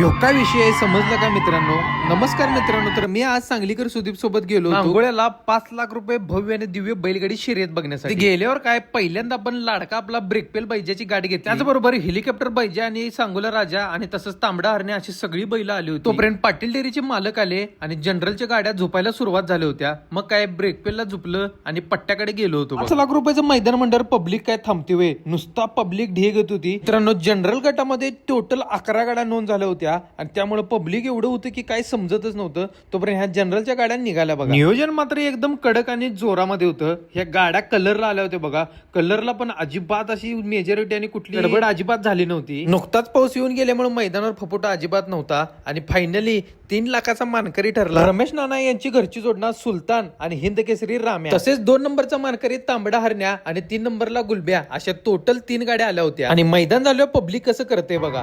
भोका विषय आहे, समजलं का मित्रांनो? नमस्कार मित्रांनो तर मी आज सांगलीकर सुदीप सोबत गेलो. नांगोळ्याला पाच लाख रुपये भव्य आणि दिव्य बैलगाडी शर्यत बघण्यासाठी. गेल्यावर काय? पहिल्यांदा आपण लाडका आपला ब्रेकपेल बैजाची गाडी घेतली. त्याचबरोबर हेलिकॉप्टर बैजा आणि सांगोला राजा आणि तसंच तांबडा हरणे अशी सगळी बैल आली होती. तोपर्यंत पाटील डेअरीचे मालक आले आणि जनरलच्या गाड्या झोपायला सुरुवात झाल्या होत्या. मग काय ब्रेकपेलला झुपलं आणि पट्ट्याकडे गेलो होतो पाच लाख रुपयाचं मैदान म्हणल्यावर पब्लिक काय थांबते वे नुसता पब्लिक ढेग होती. मित्रांनो जनरल गटामध्ये टोटल अकरा गाड्या नोंद झाल्या होत्या. आणि त्यामुळे पब्लिक एवढं होतं की काय समजतच नव्हतं. तोपर्यंत ह्या जनरलच्या गाड्या निघाल्या बघा. नियोजन मात्र एकदम कडक आणि जोरामध्ये होतं. ह्या गाड्या कलरला आल्या होत्या बघा. कलरला पण अजिबात अशी मेजॉरिटी आणि कुठली गडबड अजिबात झाली नव्हती. नुकताच पाऊस येऊन गेल्यामुळे मैदानावर फपोटा अजिबात नव्हता. आणि फायनली तीन लाखाचा मानकरी ठरला. रमेश नाना यांची घरची जोडणा सुलतान आणि हिंद केसरी राम्या. तसेच दोन नंबरचा मानकरी तांबडा हरण्या आणि तीन नंबरला गुलब्या. अशा टोटल तीन गाड्या आल्या होत्या. आणि मैदान झाल्यावर पब्लिक कसं करते बघा.